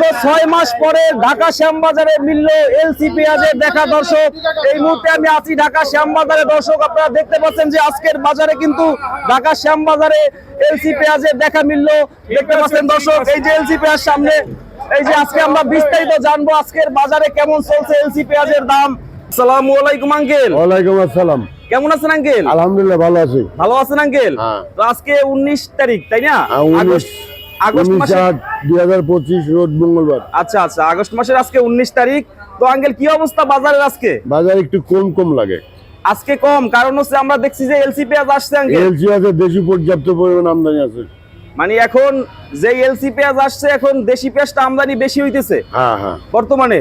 দীর্ঘ ছয় মাস পরে ঢাকা শ্যামবাজারে মিলল এলসি পেঁয়াজের দেখা দর্শক। এই মুহূর্তে আমি আছি ঢাকা শ্যামবাজারে। দর্শক আপনারা দেখতে পাচ্ছেন যে আজকের বাজারে কিন্তু ঢাকা শ্যামবাজারে এলসি পেঁয়াজের দেখা মিলল। দেখতে পাচ্ছেন দর্শক এই যে এলসি পেঁয়াজ সামনে এই যে আজকে আমরা বিস্তারিত জানব আজকের বাজারে কেমন চলছে এলসি পেঁয়াজের দাম। আসসালামু আলাইকুম আঙ্কেল। ওয়ালাইকুম আসসালাম। কেমন আছেন আঙ্কেল? আলহামদুলিল্লাহ ভালো আছি। ভালো আছেন আঙ্কেল? হ্যাঁ। তো আজকে উনিশ তারিখ তাই না? আগস্ট। আগস্ট মাসে দুই হাজার পঁচিশ রোজ মঙ্গলবার। আচ্ছা আচ্ছা আগস্ট মাসের আজকে উনিশ তারিখ। তো আঙ্কেল কি অবস্থা বাজারের আজকে? বাজার একটু কম কম লাগে। আজকে কম কারণ হচ্ছে আমরা দেখছি যে এলসি পেঁয়াজ আসছে আঙ্কেল। এলসি আছে দেশি পর্যাপ্ত পরিমাণ আমদানি আছে। মানে এখন যে এলসি পেঁয়াজ আসছে এখন দেশি পেঁয়াজটা আমদানি বেশি হইতেছে। হ্যাঁ হ্যাঁ। বর্তমানে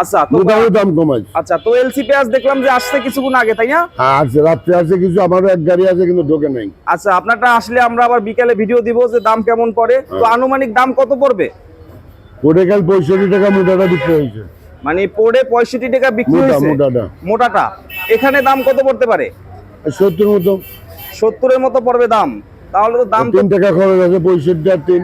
আচ্ছা তো মোটামুটি দাম কমাইছে আচ্ছা তো এলসি পেঁয়াজ দেখলাম যে আসছে কিছুক্ষণ আগে তাই না? হ্যাঁ আছে রাত্রে আছে কিছু আমারও এক গাড়ি আছে কিন্তু ঢোকে নাই। আচ্ছা আপনারটা আসলে আমরা আবার বিকালে ভিডিও দিব যে দাম কেমন পড়ে। তো আনুমানিক দাম কত পড়বে? কোটে কাল পঁয়ষট্টি টাকা মোটাটা বিক্রি হয়েছে। মানে পড়ে পঁয়ষট্টি টাকা বিক্রি হয়েছে? মোটাটা। মোটাটা। এখানে দাম কত পড়তে পারে? সত্তর মতো। সত্তরের মতো পড়বে দাম। তাহলে তো দাম তিন টাকা খরচ আছে পঁয়ষট্টি আর তিন।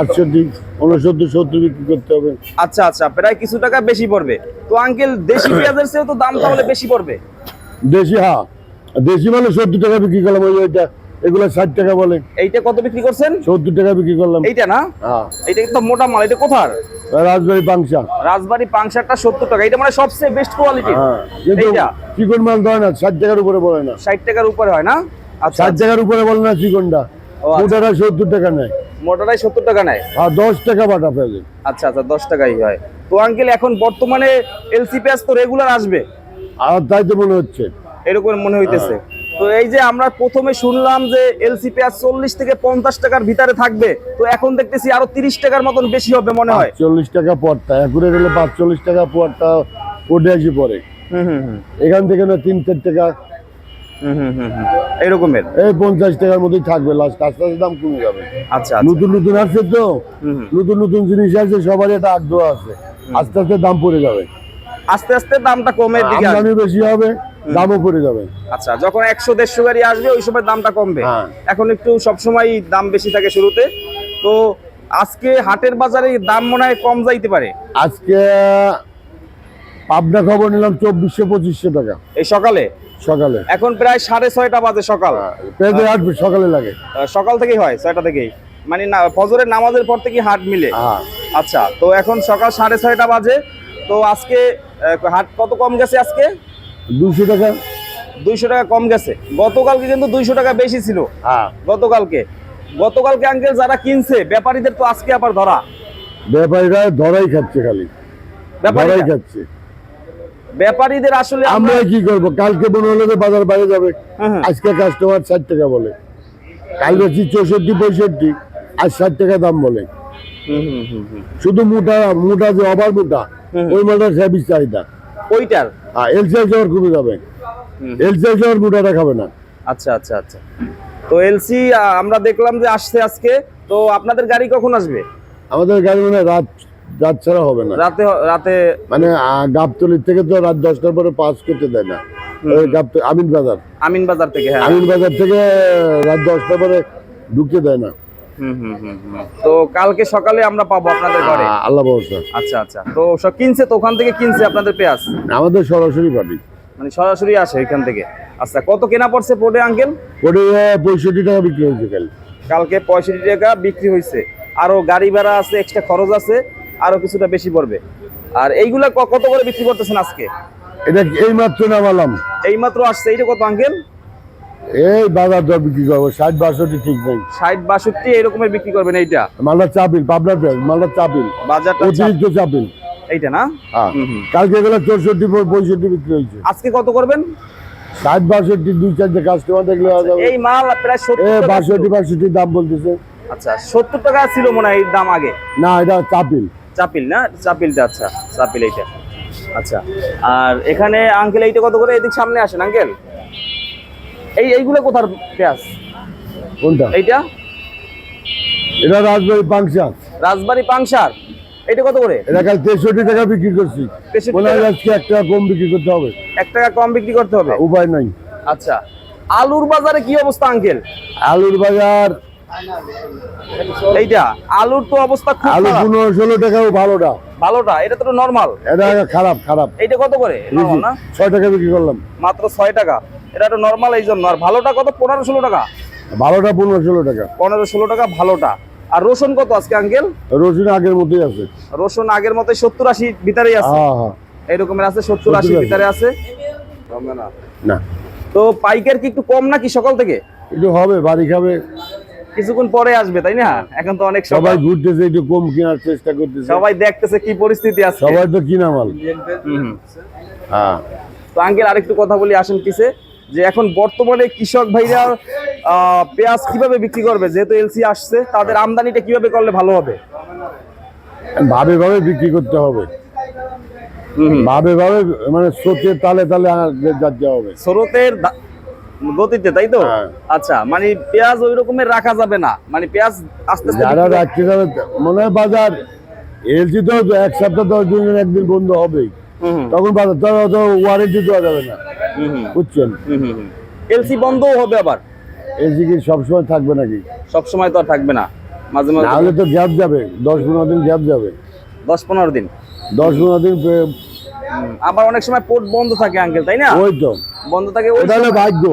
আটষট্টি উনসত্তর সত্তর বিক্রি করতে হবে। আচ্ছা আচ্ছা প্রায় কিছু টাকা বেশি পড়বে। তো আঙ্কেল দেশি পেঁয়াজের চেয়েও তো দাম তাহলে বেশি পড়বে। দেশি হ্যাঁ। দেশি মানে সত্তর টাকা বিক্রি করলাম ওই ওইটা এগুলো ষাট টাকা বলে। এইটা কত বিক্রি করছেন? সত্তর টাকা বিক্রি করলাম। এইটা না? হ্যাঁ। এইটা কিন্তু মোটা মাল এটা কোথার? রাজবাড়ি পাংশা। রাজবাড়ি সত্তর টাকা এটা মানে সবচেয়ে বেস্ট কোয়ালিটি হ্যাঁ এইটা। চিকন মাল না ষাট টাকার উপরে বলে না। ষাট টাকার উপরে হয় না? আচ্ছা ষাট টাকার উপরে বলে না চিকনটা। আচ্ছা। মোটাটা সত্তর টাকা নেয়। মোটাটাই সত্তর টাকা নেয়? আর দশ টাকা বাটা পেয়ে আচ্ছা আচ্ছা দশ টাকাই হয়। তো আঙ্কেল এখন বর্তমানে এলসি পেঁয়াজ তো রেগুলার আসবে? আর তাই তো মনে হচ্ছে। এরকম মনে হইতেছে। তো এই যে আমরা প্রথমে শুনলাম যে এলসি পেঁয়াজ চল্লিশ থেকে পঞ্চাশ টাকার ভিতরে থাকবে তো এখন দেখতেছি আরও তিরিশ টাকার মতন বেশি হবে মনে হয়। চল্লিশ টাকা পরটা একুরে গেলে পাঁচচল্লিশ টাকা পরটা ওঠে আসি পরে। হুম হুম হুম। এখান থেকে না তিন চার টাকা। এরকমের? এই পঞ্চাশ টাকার মধ্যেই থাকবে লাস্ট আস্তে আস্তে দাম কমে যাবে। আচ্ছা আচ্ছা। নতুন নতুন আসছে তো। নতুন নতুন জিনিস আছে সবারই একটা আগ্রহ আছে। আস্তে আস্তে দাম পড়ে যাবে। আস্তে আস্তে দামটা কমের দিকে। আমদানি বেশি হবে দামও পড়ে যাবে। আচ্ছা যখন একশো দেড়শো গাড়ি আসবে ওই সময় দামটা কমবে। হ্যাঁ। এখন একটু সবসময় দাম বেশি থাকে শুরুতে। তো আজকে হাটের বাজারে দাম মনে হয় কম যাইতে পারে। আজকে পাবনা খবর নিলাম চব্বিশশো পঁচিশশো টাকা। এই সকালে? সকালে। এখন প্রায় সাড়ে ছয়টা বাজে সকাল। পেঁপে আসবে সকালে লাগে। সকাল থেকেই হয় ছয়টা থেকেই। মানে না ফজরের নামাজের পর থেকে হাট মিলে। হ্যাঁ। আচ্ছা তো এখন সকাল সাড়ে ছয়টা বাজে। তো আজকে হাট কত কম গেছে আজকে? দুশো টাকা। দুইশো টাকা কম গেছে। গতকালকে কিন্তু দুইশো টাকা বেশি ছিল। হ্যাঁ। গতকালকে। গতকালকে আঙ্কেল যারা কিনছে ব্যাপারীদের তো আজকে আবার ধরা। ব্যাপারীরা ধরাই খাচ্ছে খালি। ব্যাপারীরা? খাচ্ছে। ব্যাপারীদের আসলে আমরা কি করব? কালকে মনে হলো যে বাজার বাইরে যাবে। হ্যাঁ, হ্যাঁ। আজকে কাস্টমার ষাট টাকা বলে। কাল বেশি চৌষট্টি পঁয়ষট্টি আর ষাট টাকা দাম বলে। শুধু মোটা মোটা যে অবার মোটা হুম। ওই মালটা সেবিস চাহিদা। ওইটার? হ্যাঁ এল সাইজ আবার কমে যাবে। এল সাইজ আবার মোটাটা খাবে না। আচ্ছা আচ্ছা আচ্ছা। তো এলসি আমরা দেখলাম যে আসছে আজকে। তো আপনাদের গাড়ি কখন আসবে? আমাদের গাড়ি মানে রাত রাত ছাড়া হবে না। রাতে রাতে মানে গাবতলির থেকে তো রাত দশটার পরে পাস করতে দেয় না। আমিন বাজার। আমিন বাজার থেকে হ্যাঁ। আমিন বাজার থেকে রাত দশটার পরে ঢুকতে দেয় না। হুম, হুম, হুম, হুম। তো কালকে সকালে আমরা পাবো আপনাদের ঘরে? আল্লাহ ভরসা। আচ্ছা আচ্ছা। তো সব কিনছে তো ওখান থেকে কিনছে আপনাদের পেঁয়াজ? আমাদের সরাসরি পার্টি মানে সরাসরি আসে এখান থেকে। আচ্ছা কত কেনা পড়ছে পোডে আঙ্কেল? ওটা পঁয়ষট্টি টাকা বিক্রি হয়েছে কাল। কালকে পঁয়ষট্টি টাকা বিক্রি হয়েছে। আরও গাড়ি ভাড়া আছে এক্সট্রা খরচ আছে। আরও কিছুটা বেশি পড়বে। আর এইগুলা কত করে বিক্রি করতেছেন আজকে? এটা এই মাত্র নামালাম। এই মাত্র আসছে এইটা কত আঙ্কেল? এই বাজার দর বিক্রি করব ষাট বাষট্টি ঠিক নেই। ষাট বাষট্টি এরকমের বিক্রি করবেন এইটা? মালটা চাপিল পাবনার পেঁয়াজ মালটা চাপিল বাজারটা অতিরিক্ত চাপিল এইটা না? হ্যাঁ। কালকে গেলে চৌষট্টি পঁয়ষট্টি বিক্রি হয়েছে। আজকে কত করবেন? ষাট বাষট্টি দুই চারটে কাস্টমার দেখলে এই মাল প্রায় বাষট্টি বাষট্টি দাম বলতেছে। আচ্ছা সত্তর টাকা ছিল মনে হয় দাম আগে। না এটা চাপিল চাপিল না? চাপিলটা আচ্ছা চাপিল এইটা। আচ্ছা আর এখানে আঙ্কেল এইটা কত করে? এদিক সামনে আসেন আঙ্কেল এই এইগুলো কোথার পেঁয়াজ? কোনটা? এইটা? এটা রাজবাড়ি পাংশার রাজবাড়ি পাংশার এটা কত করে? এটা কাল তেষট্টি টাকা বিক্রি করছি। 63 টাকা? আজকে এক টাকা কম বিক্রি করতে হবে। এক টাকা কম বিক্রি করতে হবে? উপায় নাই। আচ্ছা আলুর বাজারে কি অবস্থা আঙ্কেল আলুর বাজার এইটা আলুর তো অবস্থা খুব আলু। পনেরো ষোলো টাকাও ভালোটা। ভালোটা? এটা তো নরমাল এটা খারাপ খারাপ। এইটা কত করে? না? ছয় টাকা বিক্রি করলাম। মাত্র ছয় টাকা। এটা তো নরমাল এই জন্য। আর ভালোটা কত? পনেরো ষোলো টাকা। ভালোটা পনেরো ষোলো টাকা। পনেরো ষোলো টাকা ভালোটা। আর রসুন কত আজকে আঙ্কেল? রসুন আগের মতোই আছে। রসুন আগের মতো সত্তর আশি ভিতরেই আছে। হ্যাঁ হ্যাঁ। এরকমের আছে সত্তর আশি 70 ভিতরে আছে। না। না। তো পাইকার কি একটু কম নাকি সকাল থেকে? একটু হবে বাড়ি খাবে। কিছুক্ষণ পরে আসবে তাই না? এখন তো অনেক সবাই ঘুরতেছে একটু কম কেনার চেষ্টা করতেছে। সবাই দেখতেছে কি পরিস্থিতি আছে সবাই তো কিনা মাল হ্যাঁ। তো আঙ্কেল আরেকটু কথা বলি আসেন কিসে? যে এখন বর্তমানে কৃষক ভাইরা পেঁয়াজ কীভাবে বিক্রি করবে? যেহেতু এলসি আসছে তাদের আমদানিটা কীভাবে করলে ভালো হবে? ভাবে ভাবে বিক্রি করতে হবে। ভাবে ভাবে মানে স্রোতের তালে তালে যাতে হবে। স্রোতের গতিতে তাই তো? হ্যাঁ। আচ্ছা মানে পেঁয়াজ ওই রকমের রাখা যাবে না। মানে পেঁয়াজ আস্তে আস্তে যারা রাখতে যাবে মনে হয় বাজার এলসি তো এক সপ্তাহ দশ দিন একদিন বন্ধ হবেই। হুম, তখন বাজার তো অত ওয়ারেন্টি দেওয়া যাবে না। বুঝছেন। এলসি বন্ধও হবে আবার? এলসি কি সবসময় থাকবে নাকি? সব সময় তো আর থাকবে না। মাঝে মাঝে নাহলে তো গ্যাপ যাবে। দশ পনেরো দিন গ্যাপ যাবে। দশ পনেরো দিন। দশ পনেরো দিন আবার অনেক সময় পোর্ট বন্ধ থাকে আঙ্কেল তাই না? ওই তো। বন্ধ থাকে ওই এটা হলো ভাগ্য।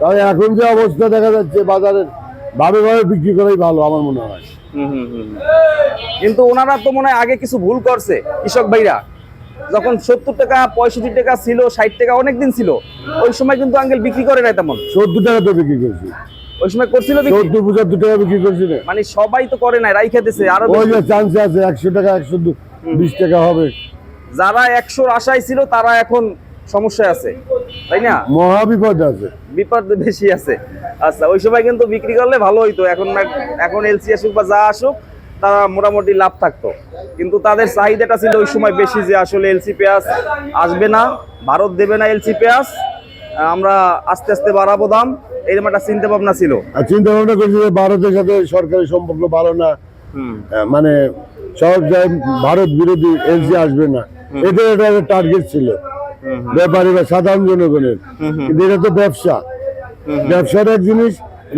তবে এখন যে অবস্থা দেখা যাচ্ছে বাজারের ভাবে ভাবে বিক্রি করাই ভালো আমার মনে হয়। কিন্তু ওনারা তো মনে হয় আগে কিছু ভুল করছে কৃষক ভাইরা। যখন সত্তর টাকা পঁয়ষট্টি টাকা ছিল ষাট টাকা অনেক দিন ছিল ওই সময় কিন্তু আঙ্কেল বিক্রি করে নাই তেমন। সত্তর টাকা তো বিক্রি করছি। ওই সময় করছিল বিক্রি? সত্তর পঁচাত্তর টাকা বিক্রি করছি মানে সবাই তো করে নাই রাই খেতেছে আরও চান্স আছে একশো টাকা একশো বিশ টাকা হবে। যারা একশোর আশায় ছিল তারা এখন সমস্যায় আছে। তাই না? মহা বিপদ আছে। বিপদ বেশি আছে। আচ্ছা ওই সময় কিন্তু বিক্রি করলে ভালো হইতো। এখন এখন এলসি আসুক বা যা আসুক তারা মোটামুটি লাভ থাকতো। কিন্তু তাদের চাহিদাটা ছিল ওই সময় বেশি যে আসলে এলসি পেঁয়াজ আসবে না ভারত দেবে না এলসি পেঁয়াজ। আমরা আস্তে আস্তে বাড়াবো দাম। এরকম একটা চিন্তা ভাবনা ছিল। আর চিন্তা ভাবনা করছি যে ভারতের সাথে সরকারি সম্পর্ক ভালো না। মানে সব ভারত বিরোধী এলসি আসবে না। এটা এটা একটা টার্গেট ছিল। ব্যাপারী বা সাধারণ জনগণের। কিন্তু এটা তো ব্যবসা। ব্যবসার এক জিনিস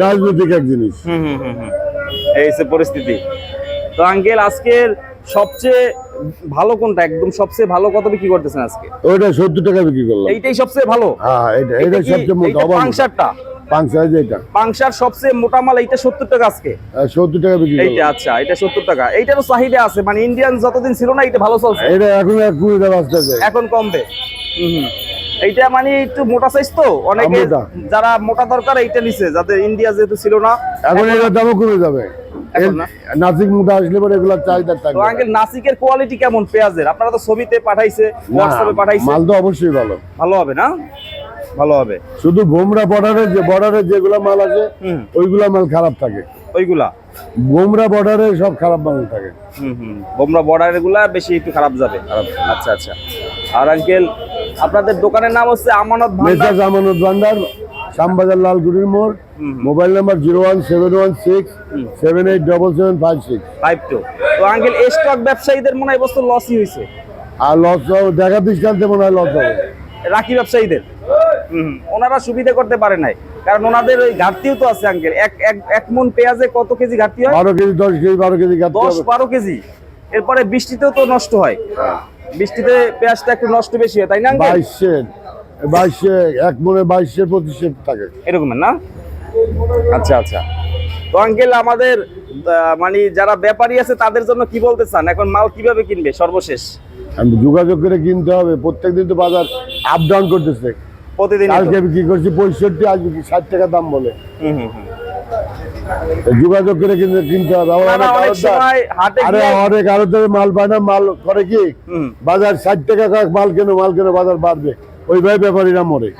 রাজনৈতিক এক জিনিস। এই পরিস্থিতি। তো আঙ্কেল আজকের সবচেয়ে ভালো কোনটা? একদম সবচেয়ে ভালো কত বিক্রি করতেছেন আজকে? ওইটা সত্তর টাকা বিক্রি করলাম। এইটাই সবচেয়ে ভালো? হ্যাঁ এটা এটা সবচেয়ে মোটা পাংশারটা? পাংশার যেটা পাংশার সবচেয়ে মোটা মাল এইটা সত্তর টাকা আজকে। সত্তর টাকা বিক্রি এইটা আচ্ছা এটা সত্তর টাকা। এইটারও চাহিদা আছে মানে ইন্ডিয়ান যতদিন ছিল না এটা ভালো চলছে। এটা এখন কুড়ি টাকা আসতেছে এখন কমবে। হুম। এইটা মানে একটু মোটা সাইজ তো অনেকে যারা মোটা দরকার এইটা নিছে যাতে ইন্ডিয়া যেহেতু ছিল না এখন এটার দামও কমে যাবে। না? নাসিক মুঠা আসলে পরে এগুলোর চাহিদা তো আঙ্কেল নাসিকের কোয়ালিটি কেমন পেঁয়াজের? আপনারা তো ছবিতে পাঠাইছে হোয়াটসঅ্যাপে পাঠাইছে। মাল তো অবশ্যই ভালো। ভালো হবে না? ভালো হবে। শুধু গোমরা বর্ডারে যে বর্ডারে যেগুলা মাল আছে ওইগুলা মাল খারাপ থাকে। ওইগুলা? গোমরা বর্ডারে সব খারাপ মাল থাকে। হুম হুম। বোমরা বর্ডারেরগুলা বেশি একটু খারাপ যাবে। আচ্ছা আচ্ছা। আর আঙ্কেল আপনাদের দোকানের নাম হচ্ছে আমানত ভান্ডার? মেসাজ আমানত ভান্ডার শ্যামবাজার লালগুড়ির মোড়। Mobile number zero one seven one six seven eight double seven five six. Five two. তো আঙ্কেল স্টক ব্যবসায়ীদের মনে হয় বছর লসই হয়েছে আর লস দেখা দৃষ্টান্তে মনে হয় লস হবে। রাখি ব্যবসায়ীদের। হুম। ওনারা সুবিধা করতে পারে নাই। কারণ ওনাদের ওই ঘাটতিও তো আছে আঙ্কেল এক এক মন পেঁয়াজে কত কেজি ঘাটতি হয়? বারো কেজি দশ কেজি বারো কেজি দশ বারো কেজি। এরপরে বৃষ্টিতেও তো নষ্ট হয়। বৃষ্টিতে পেঁয়াজটা একটু নষ্ট বেশি হয় তাই না বাইশের বাইশে এক মনে বাইশের পঁচিশে থাকে। এরকমের না? আচ্ছা আচ্ছা। তো আঙ্কেল আমাদের মানে যারা ব্যাপারী আছে তাদের জন্য কি বলতে চান? এখন মাল কীভাবে কিনবে? সর্বশেষ। যোগাযোগ করে কিনতে হবে। প্রত্যেকদিন তো বাজার আপ ডাউন করতেছে। প্রতিদিন কালকে আমি করছি পঁয়ষট্টি আজ ষাট টাকা দাম বলে। যোগাযোগ করে কিনতে কিনতে হবে। অনেক আরে অনেক আরও মাল পায় না মাল করে কি? হুম। বাজার ষাট টাকা মাল কেন মাল কেন বাজার বাড়বে। ওইভাবে ব্যাপারীরা মরে।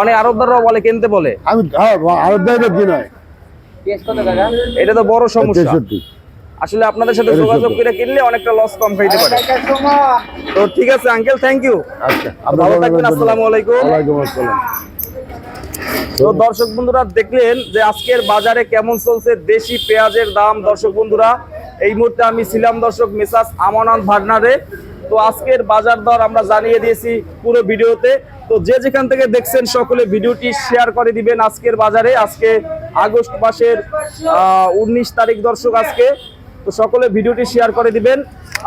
অনেক আরবদাররাও বলে কিনতে বলে। আমি হ্যাঁ আরও দেয় কি নয় এটা তো বড় সমস্যা। আসলে আপনাদের সাথে যোগাযোগ করে কিনলে অনেকটা লস কম খাইতে পারে। তো ঠিক আছে আঙ্কেল থ্যাংক ইউ আচ্ছা ভালো থাকবেন, আসসালামু আলাইকুম। ওয়ালাইকুম আসসালাম। তো দর্শক বন্ধুরা দেখলেন যে আজকের বাজারে কেমন চলছে দেশি পেঁয়াজের দাম। দর্শক বন্ধুরা এই মুহূর্তে আমি ছিলাম দর্শক মেসাজ আমানত ভার্নারে তো আজকের বাজার দর আমরা জানিয়ে দিয়েছি পুরো ভিডিওতে। তো যে যেখান থেকে দেখছেন সকলে ভিডিওটি শেয়ার করে দিবেন আজকের বাজারে। আজকে আগস্ট মাসের উনিশ তারিখ দর্শক আজকে। তো সকলে ভিডিওটি শেয়ার করে দিবেন।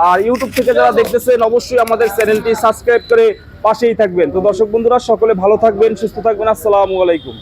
আর ইউটিউব থেকে যারা দেখতেছেন, অবশ্যই আমাদের চ্যানেলটি সাবস্ক্রাইব করে পাশেই থাকবেন। তো দর্শক বন্ধুরা, সকলে ভালো থাকবেন, সুস্থ থাকবেন। আসসালামু আলাইকুম।